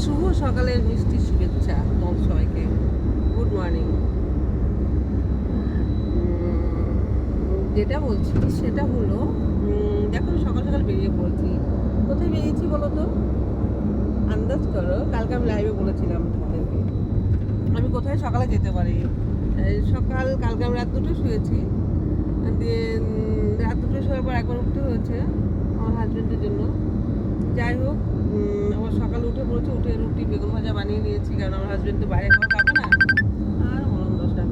শুভ সকালের মিষ্টি শুভেচ্ছা তোমাদের সবাইকে। গুড মর্নিং যেটা বলছি সেটা হলো দেখো সকাল সকাল বেরিয়ে পড়ছি। কোথায় বেরিয়েছি বলো তো? আন্দাজ করো, কালকে আমি লাইভে বলেছিলাম তোমাদেরকে। আমি কোথায় সকালে যেতে পারি? সকাল, কালকে আমি রাত দুটো শুয়েছি দিয়ে উম, রাত দুটো শোয়ার পর একবার উঠতে হয়েছে আমার হাজবেন্ডের জন্য যাই হোক উম, আবার সকালে উঠে উঠে রুটি, বেগুন ভাজা বানিয়ে নিয়েছি কারণ আমার হাজবেন্ড তো বাইরে খাবার খাবে না। আর মরণ দশটা।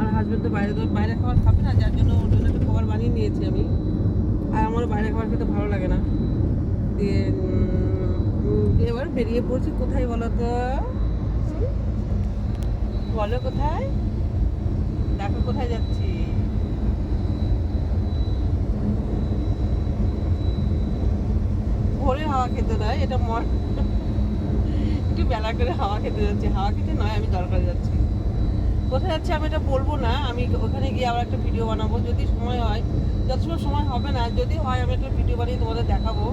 আর হাজবেন্ড তো বাইরে বাইরে খাবার খাবে না, যার জন্য ওর জন্য একটু খাবার বানিয়ে নিয়েছি আমি। আর আমার বাইরে খাবার খেতে ভালো লাগে না। দিয়ে দিয়ে এবার বেরিয়ে পড়ছি কোথায় বলো তো? বলো কোথায়? দেখো কোথায় যাচ্ছি। ভোরে হাওয়া খেতে নয় এটা মন একটু বেলা করে হাওয়া খেতে যাচ্ছি। হাওয়া খেতে নয় আমি দরকার যাচ্ছি। কোথায় যাচ্ছি আমি এটা বলব না আমি ওখানে গিয়ে আবার একটা ভিডিও বানাবো যদি সময় হয়। যত সময় সময় হবে না যদি হয় আমি একটা ভিডিও বানিয়ে তোমাদের দেখাবো।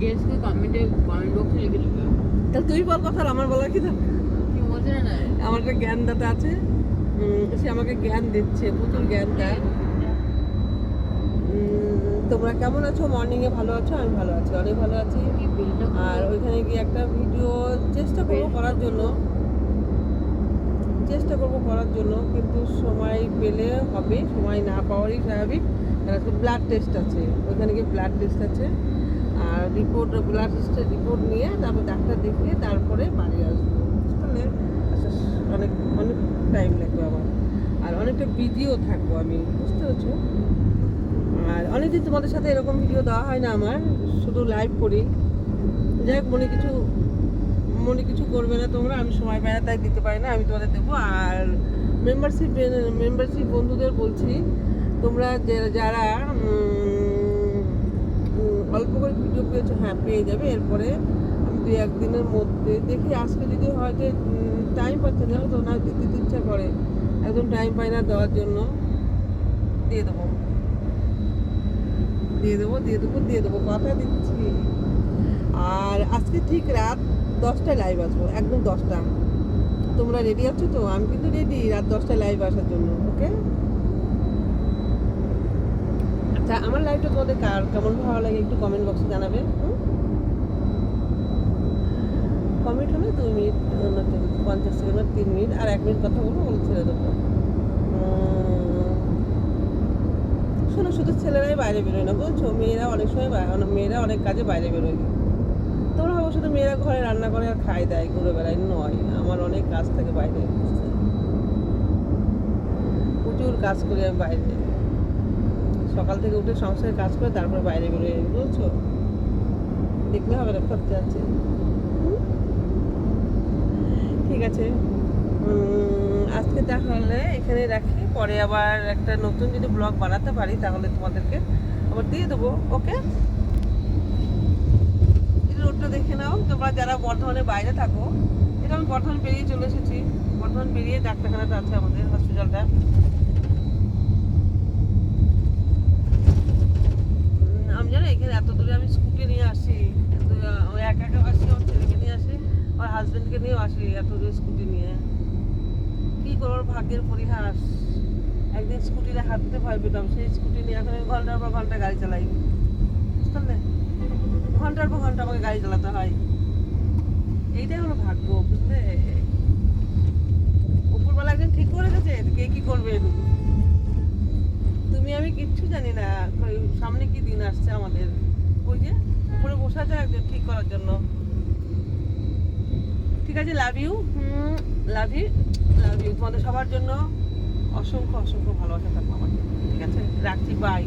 গেস্টকে কমেন্টে কমেন্ট বক্সে লিখে দেবে। তাহলে তুই বল কথা আমার বলার কি দরকার? না আমার একটা জ্ঞানদাতা আছে সে আমাকে জ্ঞান দিচ্ছে প্রচুর জ্ঞান দেয় তোমরা কেমন আছো? মর্নিংয়ে ভালো আছো? আমি ভালো আছি অনেক ভালো আছি। আর ওইখানে গিয়ে চেষ্টা করব করার জন্য। চেষ্টা করব করার জন্য, কিন্তু সময় পেলে হবে, সময় না পাওয়ারই স্বাভাবিক। আজকে ব্লাড টেস্ট আছে, ওইখানে গিয়ে ব্লাড টেস্ট আছে। আর রিপোর্ট ব্লাড টেস্টের রিপোর্ট নিয়ে তারপর ডাক্তার দেখিয়ে তারপরে বাড়ি আসব। বুঝতে পারলে? আচ্ছা অনেক অনেক টাইম লাগবে আমার। আর অনেকটা বিজিও থাকব আমি, বুঝতে পারছ? আর অনেকদিন তোমাদের সাথে এরকম ভিডিও দেওয়া হয় না আমার, শুধু লাইভ করি। যাই হোক, মনে কিছু মনে কিছু করবে না তোমরা, আমি সময় পাই না, তাই দিতে পারি না, আমি তোমাদের দেবো। আর মেম্বারশিপ মেম্বারশিপ বন্ধুদের বলছি, তোমরা যে- যারা অল্প করে ভিডিও পেয়েছ হ্যাঁ পেয়ে যাবে। এরপরে আমি দু একদিনের মধ্যে দেখি, আজকে যদি হয়তো টাইম পাচ্ছে না তো, না, দিতে ইচ্ছা করে। একদম টাইম পাই না দেওয়ার জন্য। দিয়ে দেবো। দিয়ে দেবো দিয়ে দেবো দিয়ে দেবো। কথা দিচ্ছি। আর আজকে ঠিক রাত দশটায় লাইভ আসব, একদম দশটা। তোমরা রেডি আছো তো? আমি কিন্তু রেডি রাত দশটায় লাইভ আসার জন্য ওকে আচ্ছা আমার লাইভটা তোমাদের কার, কেমন ভালো লাগে একটু কমেন্ট বক্সে জানাবে কমেন্ট হলে দুই মিনিট পঞ্চাশ সেকেন্ড তিন মিনিট, আর এক মিনিট কথা বলব বলে ছেড়ে দেবো। শোনো, শুধু ছেলেরাই বাইরে বেরোয় না বলছো মেয়েরা অনেক সময় বাই- মেয়েরা অনেক কাজে বাইরে বেরোয়। তোমরা ভাবো শুধু মেয়েরা ঘরে রান্না করে আর খাই দেয় ঘুরে বেড়ায় নয়, আমার অনেক কাজ থাকে বাইরে? প্রচুর কাজ করি আমি বাইরে। সকাল থেকে উঠে সংসারে কাজ করে তারপরে বাইরে বেরোয় বুঝছ? দেখলে হবে না খরচা আছে। ঠিক আছে। আজকে তাহলে এখানে রাখি। পরে আবার একটা নতুন যদি ব্লগ বানাতে পারি, তাহলে তোমাদেরকে আবার দিয়ে দেবো, ওকে? তোমরা যারা বর্ধমানের বাইরে থাকো, এটা আমি বর্ধমান পেরিয়ে চলে এসেছি। বর্ধমান পেরিয়ে ডাক্তারখানাটা আছে আমাদের হসপিটালটা আমি জানো, এখানে এত দূরে আমি স্কুটি নিয়ে আসি একা একা আসি, আমার ছেলেকে নিয়ে আসি, আমার হাজবেন্ডকে নিয়েও আসি এত দূরে স্কুটি নিয়ে। কি করব ভাগ্যের পরিহাস। একদিন স্কুটিতে হাঁটতে ভয় পেতাম, সেই স্কুটি নিয়ে এখন আমি ঘণ্টার পর ঘণ্টা গাড়ি চালাই। বুঝতে পারলে? ঘণ্টার পর ঘণ্টা আমাকে গাড়ি চালাতে হয়। এইটাই হলো ভাগ্য বুঝলে? উপরবেলা একদিন ঠিক করে গেছে কে কি করবেন তুমি আমি কিচ্ছু জানি না সামনে কি দিন আসছে আমাদের? ওই যে উপরে বসে আছে একজন ঠিক করার জন্য। ঠিক আছে love you love you love you তোমাদের সবার জন্য অসংখ্য অসংখ্য ভালোবাসা থাকব আমার ঠিক আছে? রাখছি বাই